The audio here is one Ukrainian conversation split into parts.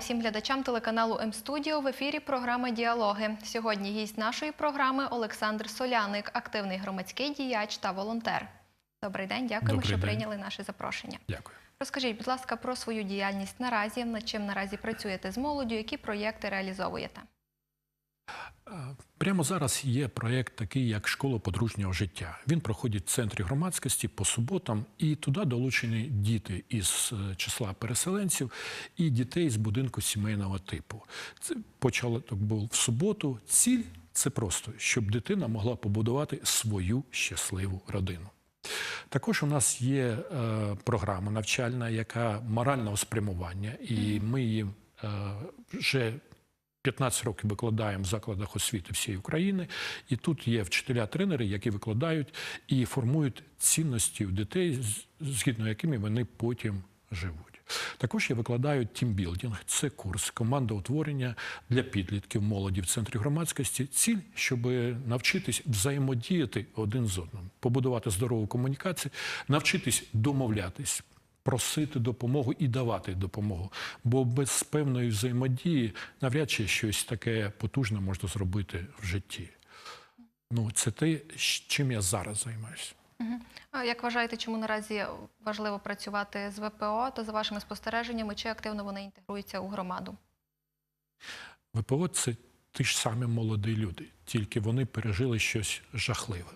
Всім глядачам телеканалу М-студіо в ефірі програма Діалоги. Сьогодні гість нашої програми Олександр Соляник, активний громадський діяч та волонтер. Добрий день, дякуємо, Добрий що день. прийняли наше запрошення. Дякую. Розкажіть, будь ласка, про свою діяльність наразі, над чим наразі працюєте з молоддю, які проєкти реалізовуєте. Прямо зараз є проєкт такий, як школа подружнього життя. Він проходить в центрі громадськості по суботам, і туди долучені діти із е, числа переселенців і дітей з будинку сімейного типу. Це початок був в суботу. Ціль це просто, щоб дитина могла побудувати свою щасливу родину. Також у нас є е, програма навчальна, яка морального спрямування, і ми її е, вже 15 років викладаємо в закладах освіти всієї України. І тут є вчителя-тренери, які викладають і формують цінності у дітей, згідно якими вони потім живуть. Також я викладаю тімбілдинг, це курс командоутворення для підлітків, молоді в центрі громадськості. Ціль, щоб навчитись взаємодіяти один з одним, побудувати здорову комунікацію, навчитись домовлятись, просити допомогу і давати допомогу. Бо без певної взаємодії навряд чи щось таке потужне можна зробити в житті. Ну, це те, чим я зараз займаюся. Як вважаєте, чому наразі важливо працювати з ВПО, то за вашими спостереженнями, чи активно вони інтегруються у громаду? ВПО це ті ж самі молоді люди, тільки вони пережили щось жахливе.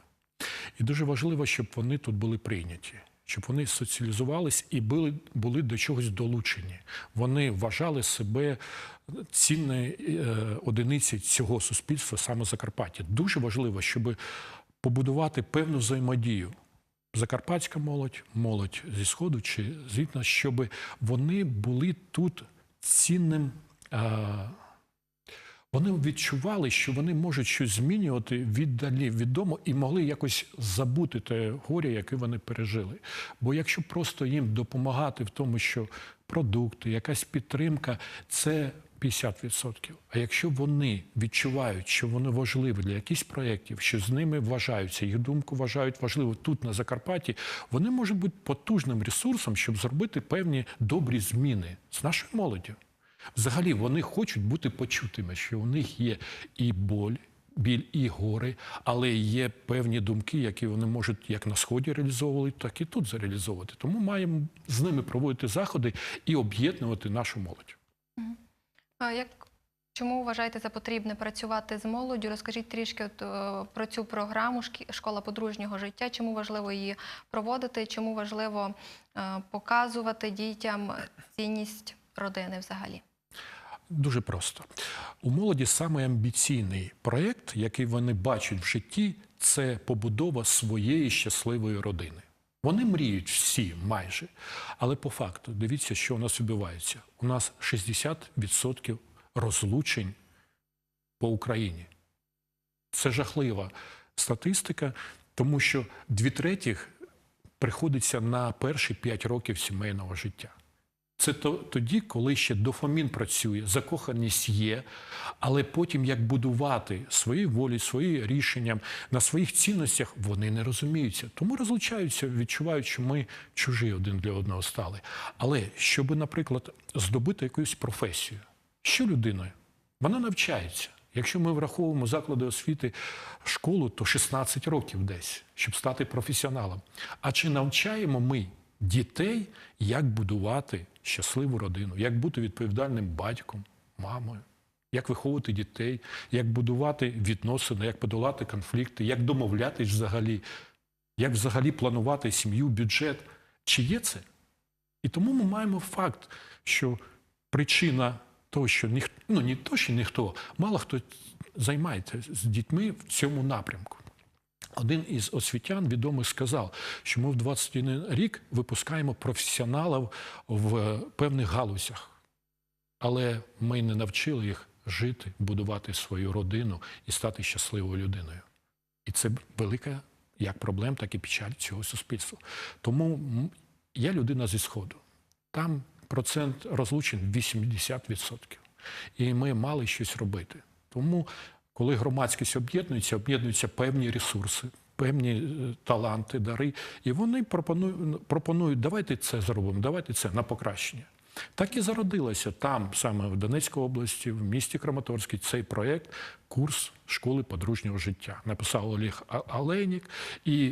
І дуже важливо, щоб вони тут були прийняті, щоб вони соціалізувались і були, були до чогось долучені. Вони вважали себе цінною е, одиницею цього суспільства саме Закарпаття. Дуже важливо, щоб побудувати певну взаємодію. Закарпатська молодь, молодь зі сходу чи звідно, щоб вони були тут цінним. е, вони відчували, що вони можуть щось змінювати віддалі від дому і могли якось забути те горе, яке вони пережили. Бо якщо просто їм допомагати в тому, що продукти, якась підтримка це 50%. А якщо вони відчувають, що вони важливі для якихось проєктів, що з ними вважаються, їх думку вважають важливо тут, на Закарпатті, вони можуть бути потужним ресурсом, щоб зробити певні добрі зміни з нашою молоддю. Взагалі вони хочуть бути почутими, що у них є і боль, біль, і гори, але є певні думки, які вони можуть як на сході реалізовувати, так і тут зареалізовувати. Тому маємо з ними проводити заходи і об'єднувати нашу молодь. А Як чому вважаєте за потрібне працювати з молоддю? Розкажіть трішки от, е, про цю програму «Шкі- Школа подружнього життя. Чому важливо її проводити? Чому важливо е, показувати дітям цінність родини взагалі? Дуже просто. У молоді саме амбіційний проєкт, який вони бачать в житті, це побудова своєї щасливої родини. Вони мріють всі майже. Але по факту, дивіться, що у нас відбувається. У нас 60% розлучень по Україні. Це жахлива статистика, тому що дві третіх приходиться на перші 5 років сімейного життя. Це тоді, коли ще дофамін працює, закоханість є, але потім як будувати свої волі, свої рішення на своїх цінностях, вони не розуміються. Тому розлучаються, відчувають, що ми чужі один для одного стали. Але щоб, наприклад, здобути якусь професію, що людина? Вона навчається. Якщо ми враховуємо заклади освіти школу, то 16 років десь, щоб стати професіоналом. А чи навчаємо ми дітей, як будувати щасливу родину, як бути відповідальним батьком, мамою, як виховувати дітей, як будувати відносини, як подолати конфлікти, як домовлятись взагалі, як взагалі планувати сім'ю, бюджет? Чи є це? І тому ми маємо факт, що причина того, що ніхто, ну не то, що ніхто, мало хто займається з дітьми в цьому напрямку. Один із освітян відомих сказав, що ми в 21 рік випускаємо професіоналів в певних галузях, але ми не навчили їх жити, будувати свою родину і стати щасливою людиною. І це велика як проблема, так і печаль цього суспільства. Тому я людина зі Сходу. Там процент розлучень 80%. І ми мали щось робити. Тому, коли громадськість об'єднується, об'єднуються певні ресурси, певні е, таланти, дари, і вони пропонують, пропонують давайте це зробимо, давайте це на покращення. Так і зародилося там, саме в Донецькій області, в місті Краматорський, цей проєкт курс школи подружнього життя. Написав Олег А- Алейнік. І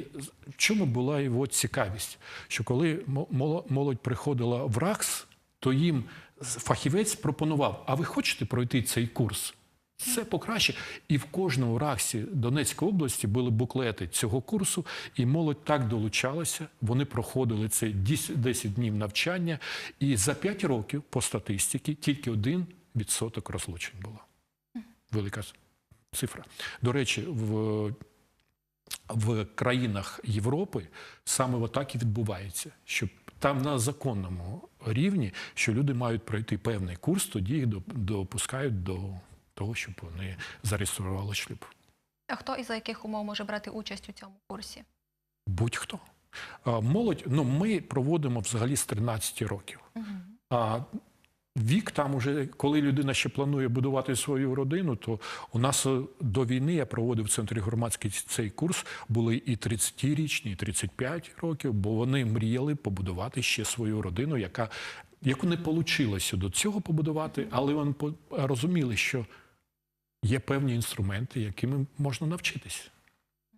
в чому була його цікавість? Що коли мо- молодь приходила в РАКС, то їм фахівець пропонував: а ви хочете пройти цей курс? Це покраще. І в кожному раксі Донецької області були буклети цього курсу, і молодь так долучалася. Вони проходили це 10 10 днів навчання, і за 5 років по статистиці тільки один відсоток розлучень було. Велика цифра. До речі, в, в країнах Європи саме отак і відбувається, що там на законному рівні, що люди мають пройти певний курс, тоді їх доп- допускають до того, щоб вони зареєстрували шлюб. А хто і за яких умов може брати участь у цьому курсі? Будь-хто. Молодь, ну ми проводимо взагалі з 13 років. А вік там уже, коли людина ще планує будувати свою родину, то у нас е, до війни я проводив в центрі громадський цей курс. Були і 30-річні, і 35 років, бо вони мріяли побудувати ще свою родину, яка яку не вийшло до цього побудувати, але вони розуміли, що є певні інструменти, якими можна навчитись.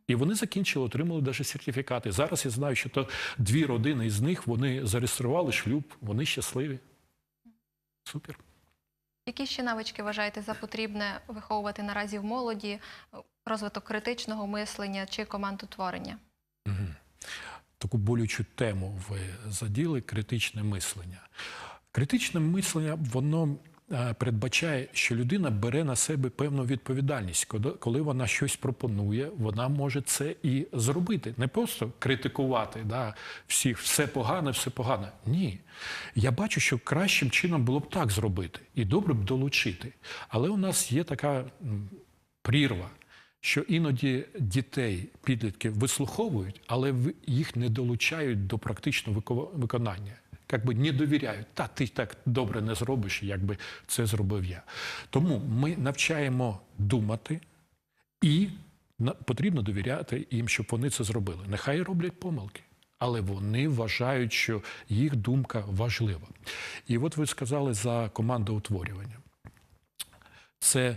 І вони закінчили, отримали навіть сертифікати. Зараз я знаю, що то дві родини із них вони зареєстрували шлюб, вони щасливі. Супер. Які ще навички вважаєте за потрібне виховувати наразі в молоді? Розвиток критичного мислення чи командотворення? Мгм. Таку болючу тему ви заділи критичне мислення. Критичне мислення, воно передбачає, що людина бере на себе певну відповідальність. Коли- вона щось пропонує, вона може це і зробити. Не просто критикувати да, всіх, все погане, все погане. Ні. Я бачу, що кращим чином було б так зробити і добре б долучити. Але у нас є така прірва що іноді дітей, підлітків вислуховують, але їх не долучають до практичного виконання. Як би не довіряють, та ти так добре не зробиш, якби це зробив я. Тому ми навчаємо думати і потрібно довіряти їм, щоб вони це зробили. Нехай роблять помилки, але вони вважають, що їх думка важлива. І от ви сказали за командоутворювання. Це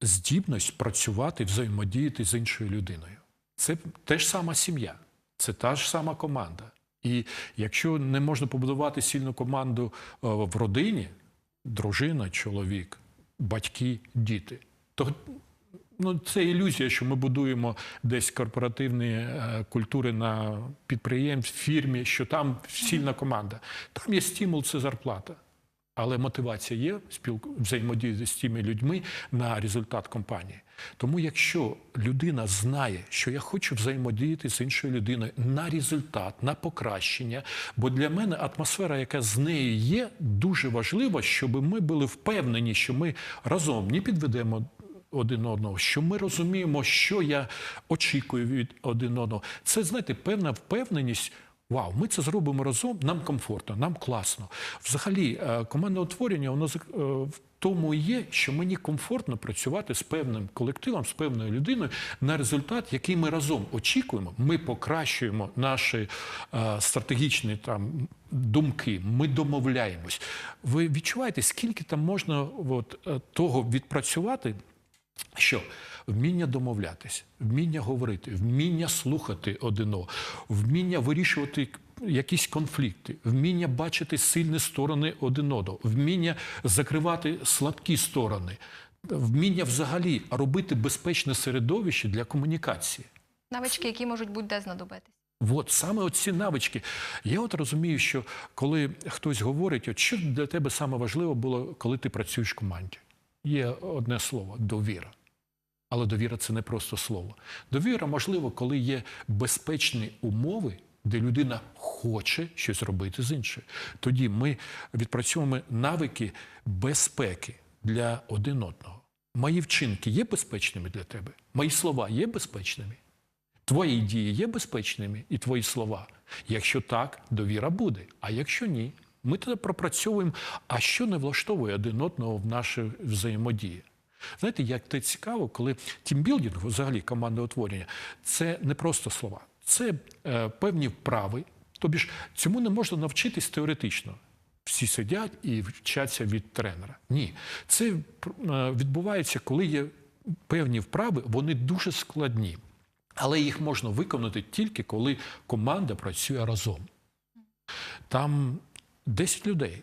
здібність працювати, взаємодіяти з іншою людиною. Це те ж сама сім'я, це та ж сама команда. І якщо не можна побудувати сильну команду е, в родині, дружина, чоловік, батьки, діти, то ну, це ілюзія, що ми будуємо десь корпоративні е, культури на підприємстві, фірмі, що там сильна команда. Там є стимул, це зарплата. Але мотивація є спілку взаємодії з тими людьми на результат компанії. Тому, якщо людина знає, що я хочу взаємодіяти з іншою людиною на результат, на покращення, бо для мене атмосфера, яка з нею є, дуже важлива, щоб ми були впевнені, що ми разом не підведемо один одного, що ми розуміємо, що я очікую від один одного. Це, знаєте, певна впевненість. Вау, ми це зробимо разом, нам комфортно, нам класно. Взагалі, е, командне утворення, воно е, в тому і є, що мені комфортно працювати з певним колективом, з певною людиною на результат, який ми разом очікуємо. Ми покращуємо наші е, стратегічні там думки, ми домовляємось. Ви відчуваєте, скільки там можна от, того відпрацювати? Що вміння домовлятись, вміння говорити, вміння слухати один одного, вміння вирішувати якісь конфлікти, вміння бачити сильні сторони один одного, вміння закривати слабкі сторони, вміння взагалі робити безпечне середовище для комунікації. Навички, які можуть будь-де знадобитись. От саме оці навички. Я от розумію, що коли хтось говорить, от що для тебе саме важливо було, коли ти працюєш в команді. Є одне слово довіра. Але довіра це не просто слово. Довіра можливо, коли є безпечні умови, де людина хоче щось робити з іншою. Тоді ми відпрацьовуємо навики безпеки для один одного. Мої вчинки є безпечними для тебе? Мої слова є безпечними? Твої дії є безпечними і твої слова. Якщо так, довіра буде. А якщо ні, ми тоді пропрацьовуємо, а що не влаштовує один одного в нашій взаємодії. Знаєте, як це цікаво, коли тімбілдинг, взагалі командоутворення, це не просто слова, це е, певні вправи. Тобі ж цьому не можна навчитись теоретично. всі сидять і вчаться від тренера. Ні, це е, відбувається, коли є певні вправи, вони дуже складні. Але їх можна виконати тільки коли команда працює разом. Там 10 людей.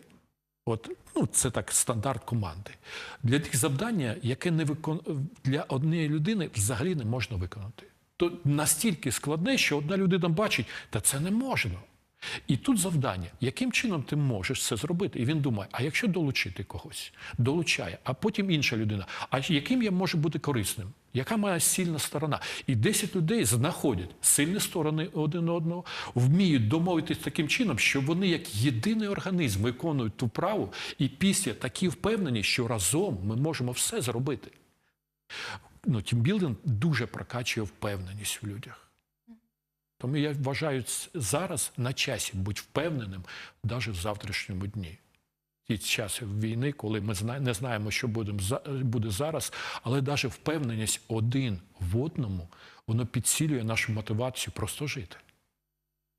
От, ну, це так стандарт команди. Для тих завдання, яке не викон... для однієї людини взагалі не можна виконати. То настільки складне, що одна людина бачить, та це не можна. І тут завдання, яким чином ти можеш це зробити? І він думає: а якщо долучити когось, долучає, а потім інша людина. А яким я можу бути корисним? Яка моя сильна сторона? І 10 людей знаходять сильні сторони один одного, вміють домовитись таким чином, що вони як єдиний організм виконують ту праву, і після такі впевнені, що разом ми можемо все зробити. Ну, тімбілдинг дуже прокачує впевненість в людях. Тому я вважаю зараз на часі бути впевненим навіть в завтрашньому дні. Ті часи війни, коли ми не знаємо, що буде зараз, але навіть впевненість один в одному, воно підсилює нашу мотивацію просто жити.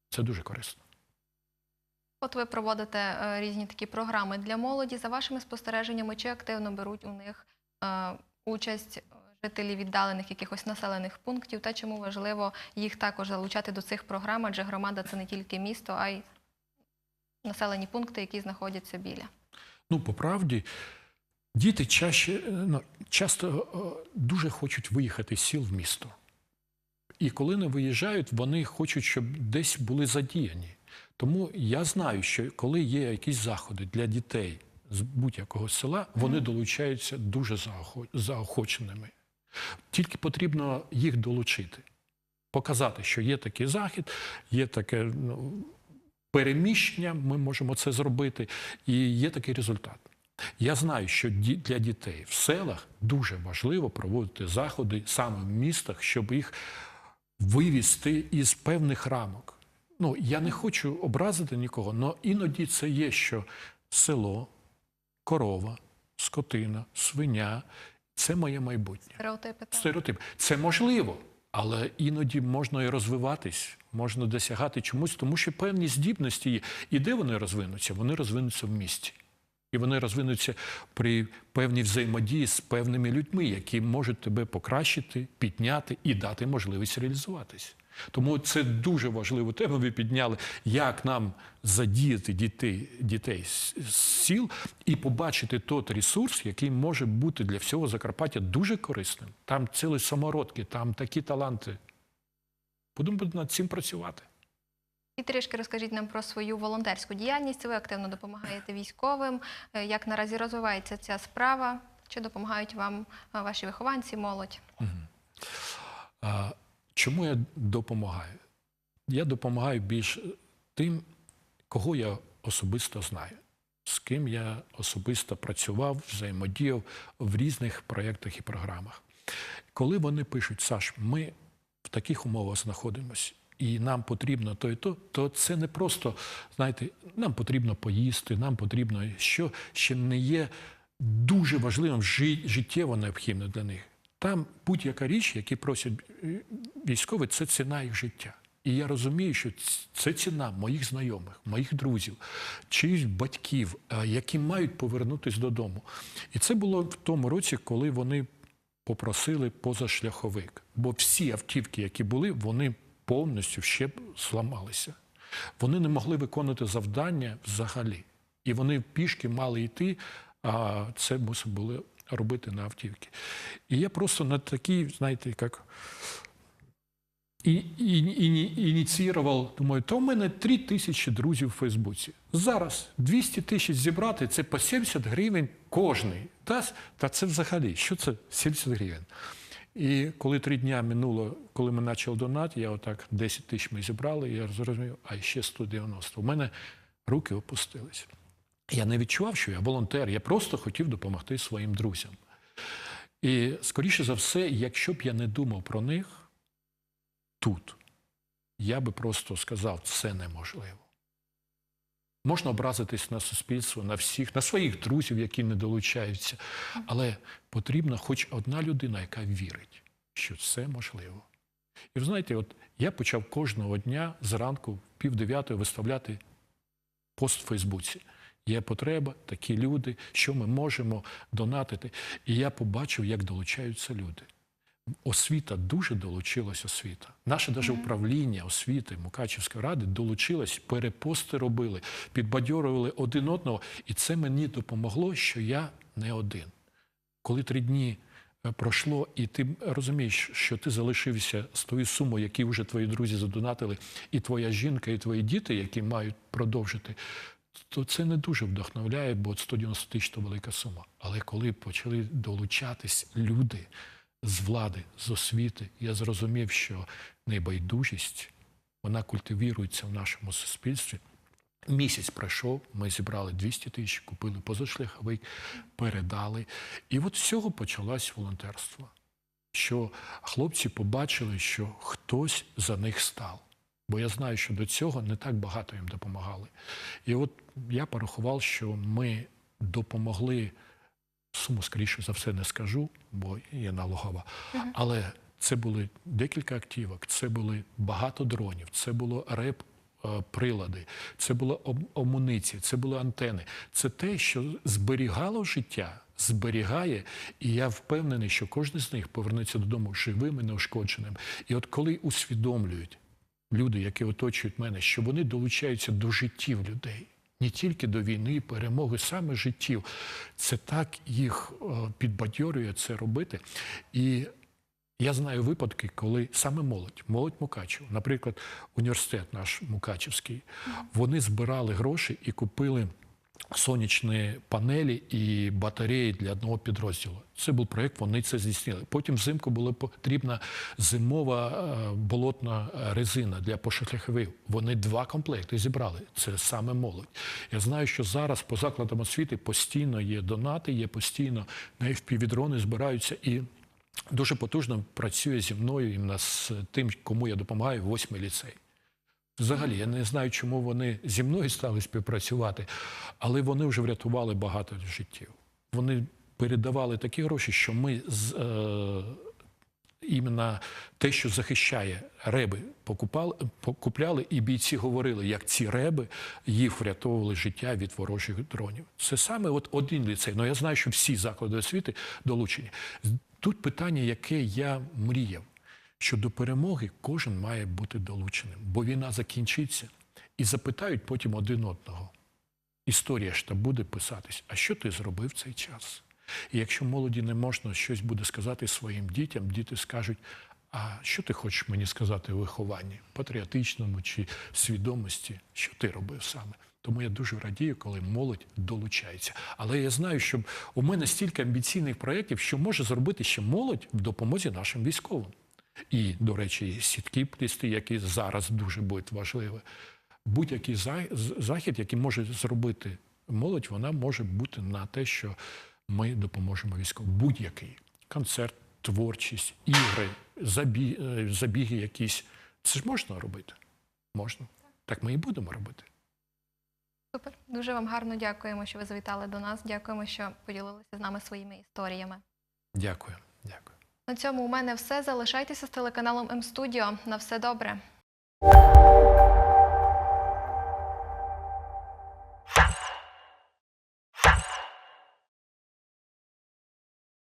Це дуже корисно. От ви проводите е, різні такі програми для молоді. За вашими спостереженнями, чи активно беруть у них е, участь жителі віддалених якихось населених пунктів, та чому важливо їх також залучати до цих програм, адже громада це не тільки місто, а й населені пункти, які знаходяться біля. Ну, по правді, діти чаще, е, часто е, дуже хочуть виїхати з сіл в місто. І коли не виїжджають, вони хочуть, щоб десь були задіяні. Тому я знаю, що коли є якісь заходи для дітей з будь-якого села, вони долучаються дуже заохо- заохоченими. Тільки потрібно їх долучити, показати, що є такий захід, є таке ну, переміщення, ми можемо це зробити, і є такий результат. Я знаю, що для дітей в селах дуже важливо проводити заходи саме в містах, щоб їх вивести із певних рамок. Ну, я не хочу образити нікого, але іноді це є, що село, корова, скотина, свиня це моє майбутнє. Стереотипи. Стереотип. Це можливо, але іноді можна і розвиватись, можна досягати чомусь, тому що певні здібності є. І де вони розвинуться? Вони розвинуться в місті. І вони розвинуться при певній взаємодії з певними людьми, які можуть тебе покращити, підняти і дати можливість реалізуватись. Тому це дуже важливу тему ви підняли, як нам задіяти дітей, дітей з сіл і побачити той ресурс, який може бути для всього Закарпаття дуже корисним. Там цілі самородки, там такі таланти. Будемо над цим працювати. І трішки розкажіть нам про свою волонтерську діяльність. Ви активно допомагаєте військовим. Е, Як наразі розвивається ця справа? Чи допомагають вам е, ваші вихованці, молодь? Чому я допомагаю? Я допомагаю більш тим, кого я особисто знаю, з ким я особисто працював, взаємодіяв в різних проєктах і програмах. Коли вони пишуть, Саш, ми в таких умовах знаходимося, і нам потрібно то і то, то це не просто, знаєте, нам потрібно поїсти, нам потрібно, що ще не є дуже важливим, жи- життєво необхідно для них. Там будь-яка річ, які просять е, військові, це ціна їх життя. І я розумію, що це ціна моїх знайомих, моїх друзів, чиїсь батьків, е, які мають повернутися додому. І це було в тому році, коли вони попросили позашляховик. Бо всі автівки, які були, вони повністю ще б зламалися. Вони не могли виконувати завдання взагалі. І вони пішки мали йти, а це мусили робити на автівки. І я просто на такий, знаєте, як ініціював, думаю, то в мене 3 тисячі друзів у Фейсбуці. Зараз 200 тисяч зібрати це по 70 гривень кожний. Та, та це взагалі, що це 70 гривень? І коли три дня минуло, коли ми почали донат, я отак 10 тисяч ми зібрали, і я зрозумів, а ще 190. У мене руки опустились. Я не відчував, що я волонтер, я просто хотів допомогти своїм друзям. І, скоріше за все, якщо б я не думав про них тут, я би просто сказав, це неможливо. Можна образитись на суспільство, на всіх, на своїх друзів, які не долучаються, але потрібна хоч одна людина, яка вірить, що це можливо. І ви знаєте, от я почав кожного дня зранку пів дев'ятої виставляти пост в Фейсбуці. Є потреба, такі люди, що ми можемо донатити. І я побачив, як долучаються люди. Освіта дуже долучилась освіта. Наше даже управління освіти Мукачівської ради долучилось, перепости робили, підбадьорювали один одного. І це мені допомогло, що я не один. Коли три дні е, пройшло, і ти розумієш, що ти залишився з тою сумою, які вже твої друзі задонатили, і твоя жінка, і твої діти, які мають продовжити, то це не дуже вдохновляє, бо 190 тисяч то велика сума. Але коли почали долучатись люди з влади, з освіти, я зрозумів, що небайдужість вона культивірується в нашому суспільстві. Місяць пройшов, ми зібрали 200 тисяч, купили позашляховик, передали. І от з цього почалось волонтерство. Що хлопці побачили, що хтось за них став. Бо я знаю, що до цього не так багато їм допомагали. І от я порахував, що ми допомогли суму, скоріше за все, не скажу, бо є налогова. Але це були декілька активок, це були багато дронів, це було реп. е, Прилади, це була ом- амуниція, це були антени. Це те, що зберігало життя, зберігає, і я впевнений, що кожен з них повернеться додому живим і неушкодженим. І от коли усвідомлюють люди, які оточують мене, що вони долучаються до життів людей, не тільки до війни, перемоги, саме життів. Це так їх е, підбадьорює це робити. І я знаю випадки, коли саме молодь, молодь Мукачева, наприклад, університет наш Мукачевський, вони збирали гроші і купили сонячні панелі і батареї для одного підрозділу. Це був проєкт, вони це здійснили. Потім взимку була потрібна зимова е, болотна резина для пошляхових. Вони два комплекти зібрали. Це саме молодь. Я знаю, що зараз по закладам освіти постійно є донати, є постійно на FPV-дрони збираються і. Дуже потужно працює зі мною іменно з тим, кому я допомагаю, восьмий ліцей. Взагалі, я не знаю, чому вони зі мною стали співпрацювати, але вони вже врятували багато життів. Вони передавали такі гроші, що ми з е, іменно те, що захищає реби, покупали, покупляли, і бійці говорили, як ці реби їх врятовували життя від ворожих дронів. Це саме от один ліцей. Ну я знаю, що всі заклади освіти долучені. Тут питання, яке я мріяв, що до перемоги кожен має бути долученим, бо війна закінчиться і запитають потім один одного. Історія ж та буде писатись, а що ти зробив цей час? І якщо молоді не можна щось буде сказати своїм дітям, діти скажуть: а що ти хочеш мені сказати у вихованні, патріотичному чи свідомості, що ти робив саме? Тому я дуже радію, коли молодь долучається. Але я знаю, що у мене стільки амбіційних проєктів, що може зробити ще молодь в допомозі нашим військовим. І, до речі, сітки плісти, які зараз дуже будуть важливі. Будь-який захід, який може зробити молодь, вона може бути на те, що ми допоможемо військовим. Будь-який концерт, творчість, ігри, забі... е, забіги якісь. Це ж можна робити? Можна. Так ми і будемо робити. Супер. Дуже вам гарно дякуємо, що ви завітали до нас. Дякуємо, що поділилися з нами своїми історіями. Дякую. Дякую. На цьому у мене все. Залишайтеся з телеканалом М-студіо. На все добре.